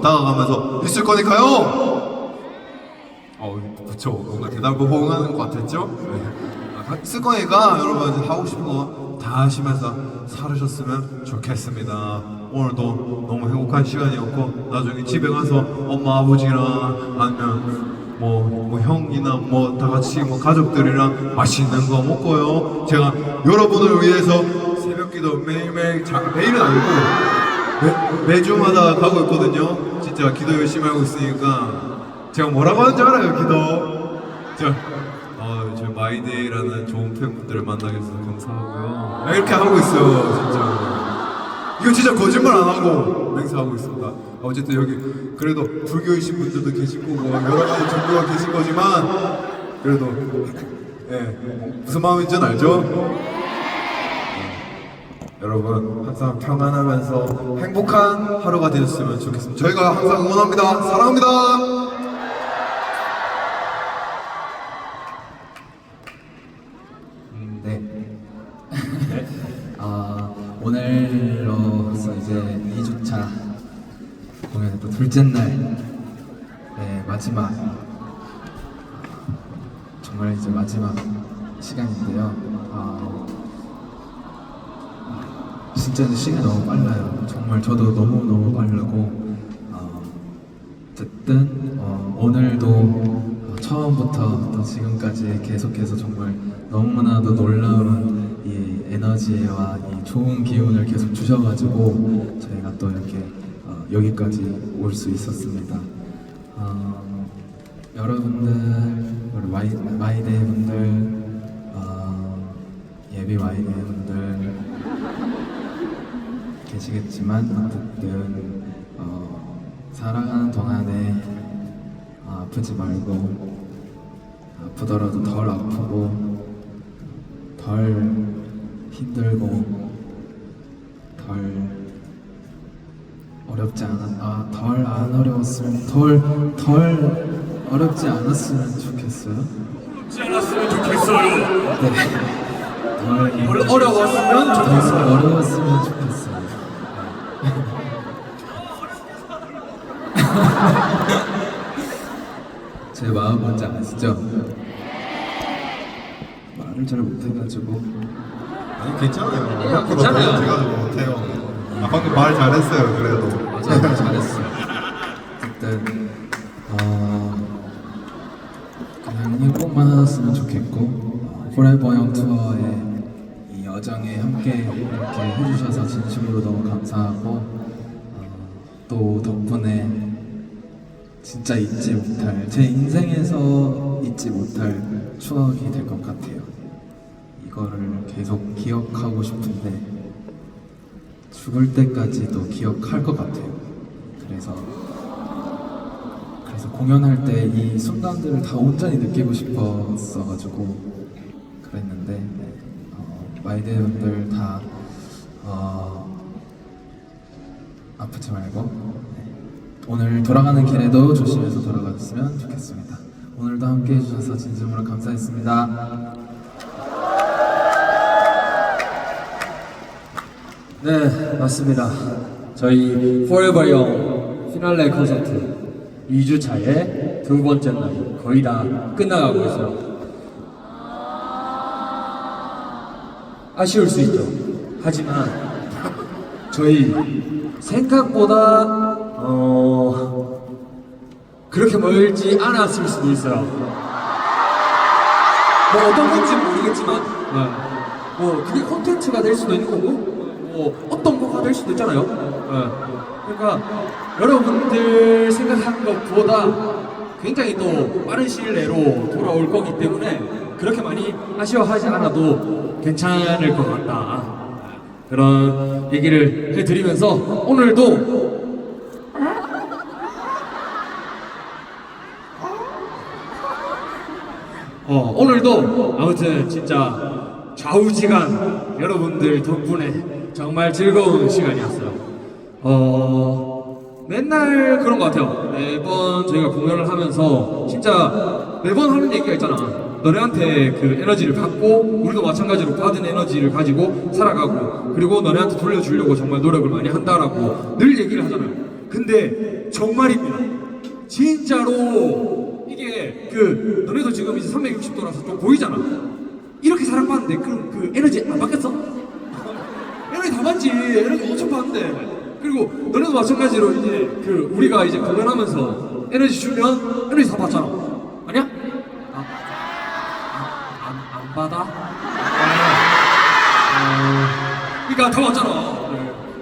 다가가면서 있을 거니까요. 어, 그쵸. 뭔가 대답을 호응하는 것 같았죠? 네. 아, 있을 거니까 여러분 하고 싶은 거 다 하시면서 살으셨으면 좋겠습니다. 오늘도 너무 행복한 시간이었고 나중에 집에 가서 엄마 아버지랑 아니면 뭐, 뭐 형이나 뭐 다 같이 뭐 가족들이랑 맛있는 거 먹고요. 제가 여러분을 위해서 새벽기도 매일매일 자, 매일은 아니고 매, 매주마다 가고 있거든요. 진짜 기도 열심히 하고 있으니까 제가 뭐라고 하는지 알아요, 기도. 저, 어, 저 마이데이라는 좋은 팬분들을 만나게 해서 감사하고요. 이렇게 하고 있어요, 진짜. 이거 진짜 거짓말 안 하고 맹세하고 있습니다. 어쨌든 여기 그래도 불교이신 분들도 계신 거고 뭐 여러 가지 종교가 계신 거지만 그래도 예 무슨 마음인지는 알죠? 예. 여러분 항상 평안하면서 행복한 하루가 되셨으면 좋겠습니다. 저희가 항상 응원합니다. 사랑합니다. 네. 아, 오늘로서 이제 2주차 공연의 또 둘째 날, 네, 마지막, 정말 이제 마지막 시간인데요. 아, 진짜 시간이 너무 빨라요. 정말 저도 너무너무 빠르고, 어, 어쨌든 어, 오늘도 처음부터 또 지금까지 계속해서 정말 너무나도 놀라운 이 에너지와 이 좋은 기운을 계속 주셔가지고 저희가 또 이렇게 어, 여기까지 올 수 있었습니다. 어, 여러분들, 우리 와이, 와이데이 분들, 어, 예비 와이데이 분들 계시겠지만 어쨌든 어, 살아가는 동안에 어, 아프지 말고 아프더라도 덜 아프고 덜 힘들고 덜 어렵지 않아 아덜 안 어려웠으면 덜 덜 어렵지 않았으면 좋겠어요. 하지 않았으면 좋겠어요. 네. 덜뭘 어려웠으면 좋겠어요. 덜 어려웠으면 좋겠어요. 제 마음 뭔지 아시죠? 말을 잘 못해가지고 아니 괜찮아요. 예, 괜찮아요. 제가 좀 못해요. 아 방금 말 잘했어요. 그래도. 맞아요 잘했어. 어쨌든 어, 그냥 행복만 하셨으면 좋겠고 어, 포레버 형 투어의 이 여정에 함께 이렇게 해주셔서 진심으로 너무 감사하고 어, 또 덕분에 진짜 잊지 못할 제 인생에서 잊지 못할 추억이 될 것 같아요. 이거를 계속 기억하고 싶은데 죽을 때까지도 기억할 것 같아요. 그래서 그래서 공연할 때 이 순간들을 다 온전히 느끼고 싶었어가지고 그랬는데 마이데이 분들 다 어, 아프지 말고 네. 오늘 돌아가는 길에도 조심해서 돌아가셨으면 좋겠습니다. 오늘도 함께 해주셔서 진심으로 감사했습니다. 네, 맞습니다. 저희 Forever Young 피날레 콘서트 2주차의 두 번째 날 거의 다 끝나가고 있어요. 아쉬울 수 있죠. 하지만 저희 생각보다 어 그렇게 멀지 않았을 수도 있어요. 뭐 어떤 건지 모르겠지만 네. 뭐 그게 콘텐츠가 될 수도 있는 거고 뭐 어떤 거가 될 수도 있잖아요. 네. 그러니까 여러분들 생각하는 것보다 굉장히 또 빠른 시일 내로 돌아올 거기 때문에 그렇게 많이 아쉬워하지 않아도 괜찮을 것 같다. 그런 얘기를 해드리면서 오늘도 어, 오늘도 아무튼 진짜 좌우지간 여러분들 덕분에 정말 즐거운 시간이었어요. 어, 맨날 그런 것 같아요. 매번 저희가 공연을 하면서 진짜 매번 하는 얘기가 있잖아. 너네한테 그 에너지를 받고 우리도 마찬가지로 받은 에너지를 가지고 살아가고 그리고 너네한테 돌려주려고 정말 노력을 많이 한다라고 늘 얘기를 하잖아요. 근데 정말입니다. 진짜로 이게 그 너네도 지금 이제 360도라서 좀 보이잖아. 이렇게 사랑받는데 그, 그 에너지 안 받겠어? 에너지 다 받지. 에너지 엄청 받는데. 그리고 너네도 마찬가지로 이제 그 우리가 이제 공연하면서 에너지 주면 에너지 다 받잖아. 아니야? 아, 안 받아? 어, 그러니까 다 왔잖아.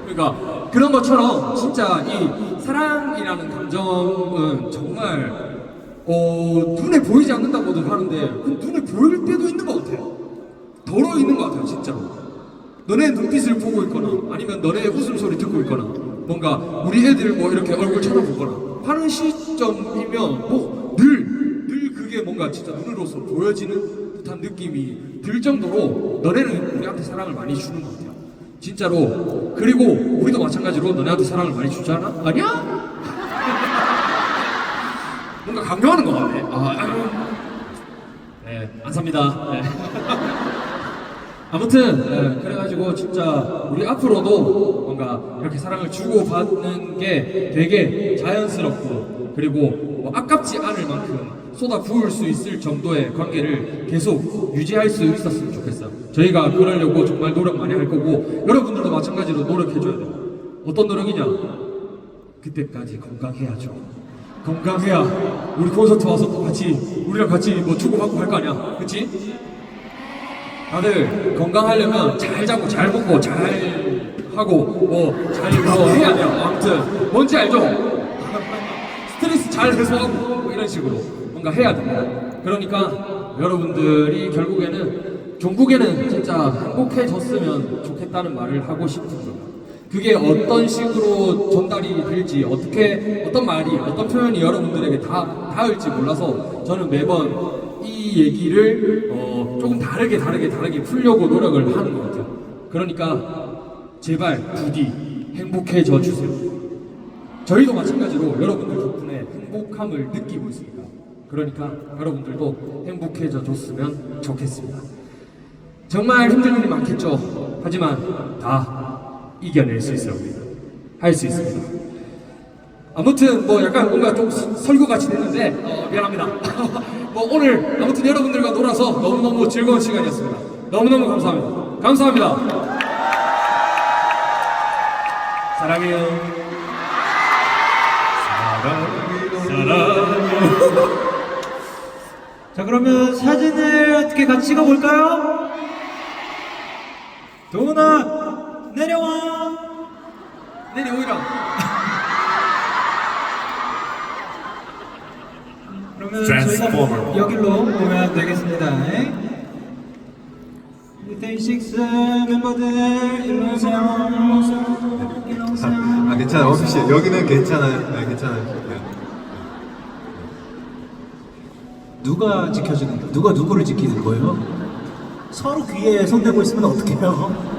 그러니까 그런 것처럼 진짜 이 사랑이라는 감정은 정말 어, 눈에 보이지 않는다고도 하는데 그 눈에 보일 때도 있는 것 같아요. 덜어 있는 것 같아요, 진짜로. 너네 눈빛을 보고 있거나 아니면 너네 웃음소리 듣고 있거나 뭔가 우리 애들 뭐 이렇게 얼굴 쳐다보거나 하는 시점이면 뭐 늘, 늘 그게 뭔가 진짜 눈으로서 보여지는 듯한 느낌이 들 정도로 너네는 우리한테 사랑을 많이 주는 것 같아요. 진짜로. 그리고 우리도 마찬가지로 너네한테 사랑을 많이 주잖아? 아니야? 뭔가 강요하는 것 같네. 아. 네, 안 삽니다. 네. 아무튼 네, 그래가지고 진짜 우리 앞으로도 뭔가 이렇게 사랑을 주고 받는 게 되게 자연스럽고 그리고 뭐 아깝지 않을 만큼 쏟아 부을 수 있을 정도의 관계를 계속 유지할 수 있었으면 좋겠어요. 저희가 그러려고 정말 노력 많이 할 거고 여러분들도 마찬가지로 노력해줘야 돼요. 어떤 노력이냐? 그때까지 건강해야죠. 건강해야 우리 콘서트 와서 또 같이 우리랑 같이 뭐 주고받고 할 거 아니야, 그렇지? 다들 건강하려면 잘 자고 잘 먹고 잘 하고 뭐잘 뭐 해야 돼요. 아무튼 뭔지 알죠? 스트레스 잘 해소하고 뭐 이런 식으로 뭔가 해야 됩니다. 그러니까 여러분들이 결국에는 종국에는 진짜 행복해졌으면 좋겠다는 말을 하고 거예요. 그게 어떤 식으로 전달이 될지 어떻게 어떤 말이 어떤 표현이 여러분들에게 다 닿을지 몰라서 저는 매번 이 얘기를 어, 조금 다르게 다르게 다르게 풀려고 노력을 하는 것 같아요. 그러니까 제발 부디 행복해져 주세요. 저희도 마찬가지로 여러분들 덕분에 행복함을 느끼고 있습니다. 그러니까 여러분들도 행복해져 줬으면 좋겠습니다. 정말 힘든 일이 많겠죠. 하지만 다 이겨낼 수 있어요. 할 수 있습니다. 아무튼 뭐 약간 뭔가 좀 설교 같이 됐는데 어, 미안합니다. 뭐 오늘 아무튼 여러분들과 놀아서 너무너무 즐거운 시간이었습니다. 너무너무 감사합니다. 감사합니다. 사랑해요. 자 그러면 사진을 어떻게 같이 찍어볼까요? 도훈아 내려와 내리 오이라. 그러면. 저희가 여기로 오면 되겠습니다 데이식스 멤버들 일로 오세요 일로 오세요 아 괜찮아 원피 씨 여기는 괜찮아요. 네 괜찮아요. 네. 누가 지켜주는 누가 누구를 지키는 거예요? 서로 귀에 손대고 있으면 어떡해요?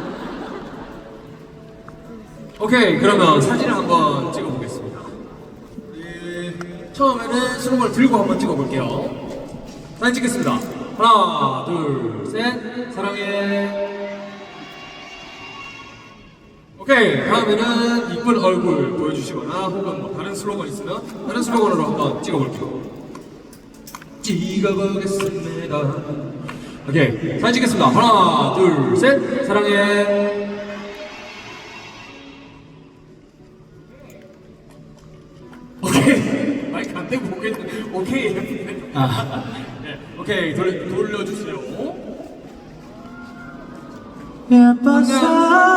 오케이 그러면 사진을 한번 찍어보겠습니다. 우리 처음에는 수록을 들고 한번 찍어볼게요. 사진 찍겠습니다. 하나, 둘, 셋, 사랑해. 오케이 다음에는 이쁜 얼굴 보여주시거나 혹은 뭐 다른 슬로건 있으면 다른 슬로건으로 한번 찍어볼게요. 찍어보겠습니다. 오케이 사진 찍겠습니다. 하나, 둘, 셋, 사랑해. 오케이 마이크 안 대고 오겠네 오케이 했는데 네, 오케이 돌, 돌려주세요 예뻤어